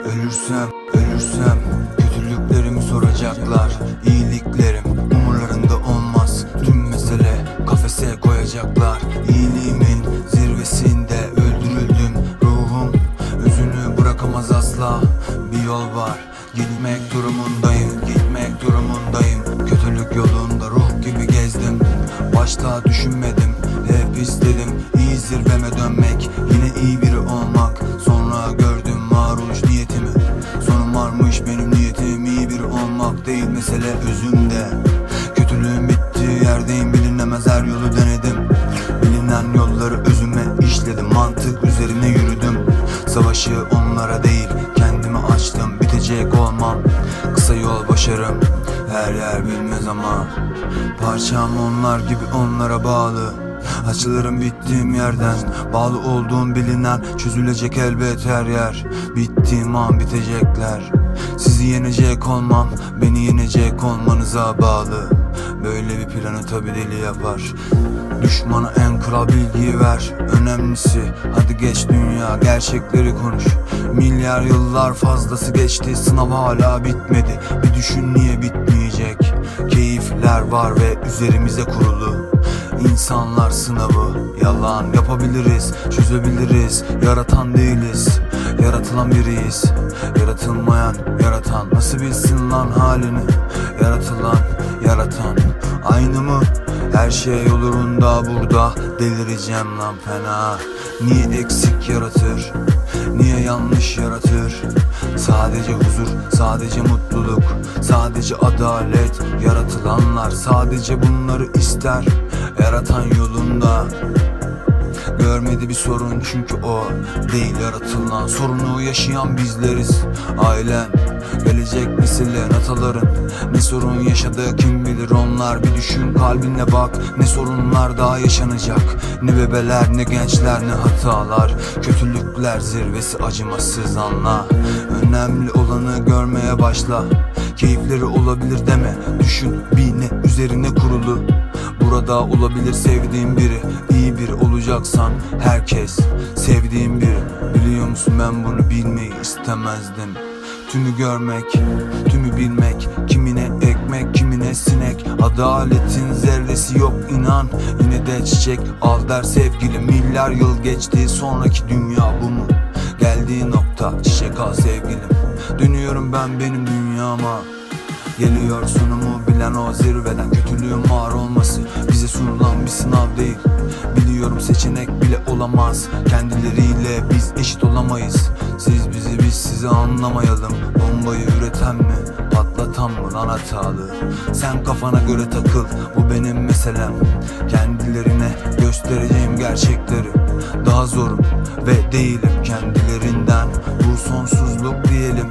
Ölürsem, ölürsem Kötülüklerimi soracaklar. İyiliklerim umurlarında olmaz. Tüm mesele kafese koyacaklar. İyiliğimin zirvesinde öldürüldüm. Ruhum özünü bırakamaz asla. Bir yol var. Gitmek durumundayım, gitmek durumundayım. Kötülük yolunda ruh gibi gezdim. Başta düşünmedim, hep istedim. İyi zirveme dönmek, yine iyi biri mesele özümde. Kötülüğün bittiği yerdeyim bilinemez her yolu denedim. Bilinen yolları özüme işledim mantık üzerine yürüdüm. Savaşı onlara değil kendime açtım bitecek olmam. Kısa yol başarım her yer bilmez ama. Parçam onlar gibi onlara bağlı. Açılırım bittiğim yerden Bağlı olduğum bilinen Çözülecek elbet her yer. Bittiğim an bitecekler Sizi yenecek olmam Beni yenecek olmanıza bağlı. Böyle bir planı tabi deli yapar. Düşmana en kral bilgiyi ver Önemlisi. Hadi geç dünya Gerçekleri konuş. Milyar yıllar fazlası geçti Sınav hala bitmedi. Bir düşün niye bitmeyecek. Keyifler var ve üzerimize kurulu İnsanlar sınavı Yalan yapabiliriz Çözebiliriz Yaratan değiliz Yaratılan biriyiz Yaratılmayan yaratan Nasıl bilsin lan halini Yaratılan yaratan Aynı mı? Her şey yolunda burada Delireceğim lan fena Niye eksik yaratır? Niye yanlış yaratır? Sadece huzur, sadece mutluluk Sadece adalet Yaratılanlar sadece bunları ister Yaratan yolunda. Görmedi bir sorun çünkü o değil yaratılan. Sorunu yaşayan bizleriz. Ailen Gelecek nesillerin ataların. Ne sorun yaşadı kim bilir onlar. Bir düşün kalbinle bak. Ne sorunlar daha yaşanacak. Ne bebeler ne gençler ne hatalar. Kötülükler zirvesi acımasız anla. Önemli olanı görmeye başla. Keyifleri olabilir deme. Düşün bir ne üzerine kurulu Burada olabilir sevdiğim biri. İyi biri olacaksan herkes sevdiğim biri. Biliyor musun ben bunu bilmeyi istemezdim. Tümü görmek, tümü bilmek. Kimine ekmek, kimine sinek. Adaletin zerresi yok inan. Yine de çiçek al der sevgili Milyar yıl geçti sonraki dünya bu mu? Geldiği nokta çiçek al sevgilim. Dönüyorum ben benim dünyama Geliyor sunumu bilen o zirveden Kötülüğün var olması. Bize sunulan bir sınav değil. Biliyorum seçenek bile olamaz. Kendileriyle biz eşit olamayız. Siz bizi biz sizi anlamayalım. Bombayı üreten mi patlatan mı lan hatalı? Sen kafana göre takıl bu benim meselem. Kendilerine göstereceğim gerçekleri. Daha zorum ve değilim kendilerinden. Bu sonsuzluk diyelim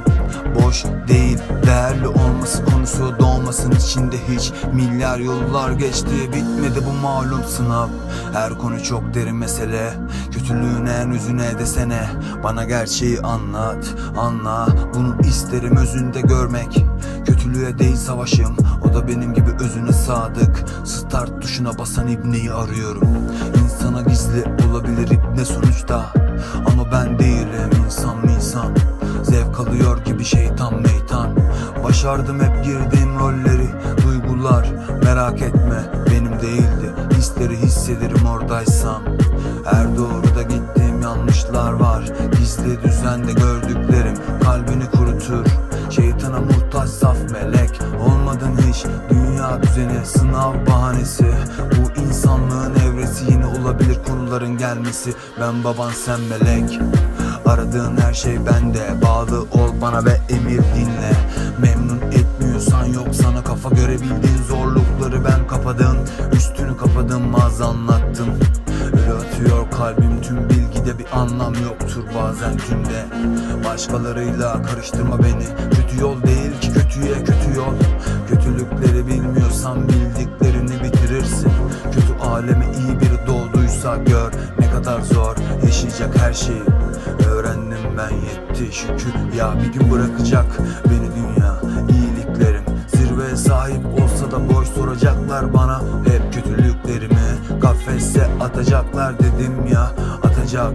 Boş değil. Değerli olması konusu doğmasın içinde hiç. Milyar yıllar geçti bitmedi bu malum sınav. Her konu çok derin mesele. Kötülüğün en yüzüne desene. Bana gerçeği anlat anla. Bunu isterim özünde görmek Kötülüğe değil savaşım O da benim gibi özüne sadık. Start tuşuna basan ibneyi arıyorum. İnsana gizli olabilir ibne sonuçta? Ama ben değilim insan mı insan. Zevk alıyor gibi şeytan meytan. Başardım hep girdiğim rolleri. Duygular merak etme benim değildi. Hisleri hissederim oradaysam. Her doğruda gittiğim yanlışlar var. Gizli düzende gördüklerim Muhtaç saf melek Olmadın hiç. Dünya düzeni sınav bahanesi. Bu insanlığın evresi yine olabilir konuların gelmesi. Ben baban sen melek. Aradığın her şey bende. Bağlı ol bana ve emir dinle. Memnun etmiyorsan yok sana kafa. Göre bildiğin zorlukları ben kapadım Üstünü kapadım az anlattım. Öyle atıyor kalbim tüm bilgide bir anlam yoktur bazen tümde. Başkalarıyla karıştırma beni. Kötü yol değil kötüye kötü yol Kötülükleri bilmiyorsan bildiklerini bitirirsin. Kötü aleme iyi biri doğduysa gör Ne kadar zor yaşayacak her şeyi. Öğrendim ben yetti şükür. Ya bir gün bırakacak beni dünya. İyiliklerim Zirveye sahip olsa da boş soracaklar bana. Hep kötülüklerimi kafese atacaklar dedim ya. Atacak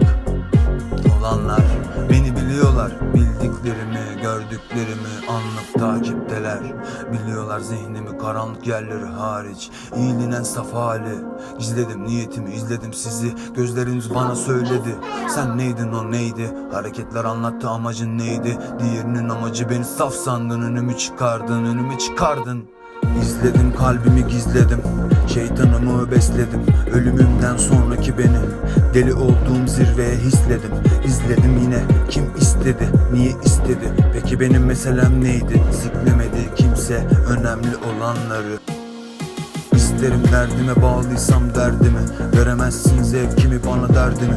gördüklerimi anlık takipteler. Biliyorlar zihnimi karanlık yerleri hariç. İyiliğin saf hali. Gizledim niyetimi, izledim sizi. Gözleriniz bana söyledi. Sen neydin o neydi? Hareketler anlattı amacın neydi? Diğerinin amacı beni saf sandın. Önümü çıkardın, önümü çıkardın. İzledim kalbimi gizledim. Şeytanımı besledim. Ölümümden sonraki beni. Deli olduğum zirveye hisledim. İzledim yine. Kim istedi? Niye istedi Peki benim meselem neydi? Ziklemedi kimse önemli olanları. İsterim derdime bağlıysam derdimi Veremezsin zevkimi bana derdimi.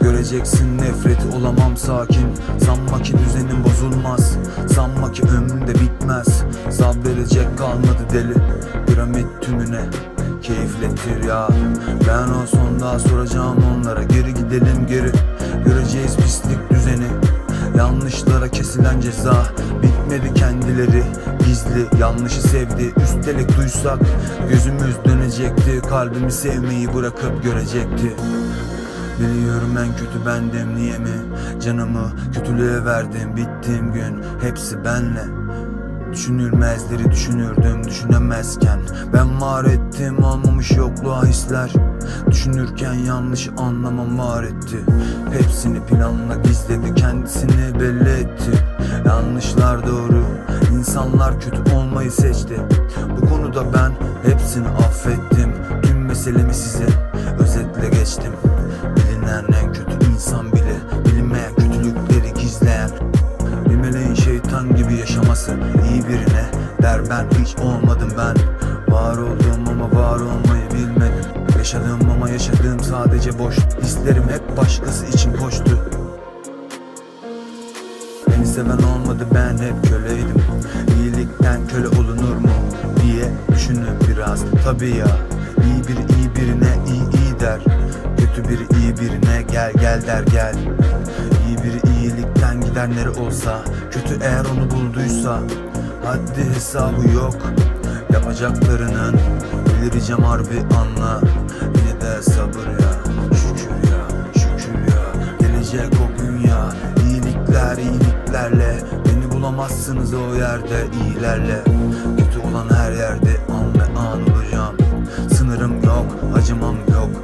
Göreceksin nefreti olamam sakin. Sanma ki düzenin bozulmaz. Sanma ki ömrüm de bitmez. Sabredecek kalmadı deli. Piramit tümüne keyifletir ya. Ben o son daha soracağım onlara. Geri gidelim geri. Göreceğiz pislik düzeni Yanlışlara kesilen ceza. Bitmedi kendileri. Gizli yanlışı sevdi. Üstelik duysak Gözümüz dönecekti. Kalbimi sevmeyi bırakıp görecekti. Biliyorum en kötü bendim niye mi? Canımı kötülüğe verdim. Bittiğim gün hepsi benle. Düşünülmezleri düşünürdüm düşünemezken. Ben var ettim olmamış yokluğa hisler. Düşünürken yanlış anlamam var etti. Hepsini planla gizledi kendisini belli etti. Yanlışlar doğru insanlar kötü olmayı seçti. Bu konuda ben hepsini affettim. Tüm meselemi size özetle geçtim. Bilinen en kötü insan bile bilinmeyen kötülükleri gizleyen bir meleğin şeytan gibi yaşaması iyi birine der. Ben hiç olmadım ben Var oldum ama var olmayı bilmedim. Yaşadığım ama yaşadığım sadece boş Hislerim. Hep başkası için seven olmadı ben hep köleydim. İyilikten köle olunur mu diye düşünün biraz. Tabii ya iyi biri iyi birine iyi iyi der. Kötü biri iyi birine gel gel der gel. İyi biri iyilikten gidenleri olsa Kötü eğer onu bulduysa. Haddi hesabı yok Yapacaklarının. Bilireceğim harbi anla Yine de sabır bulamazsınız o yerde iyilerle. Kötü olan her yerde an ve an olacağım. Sınırım yok acımam yok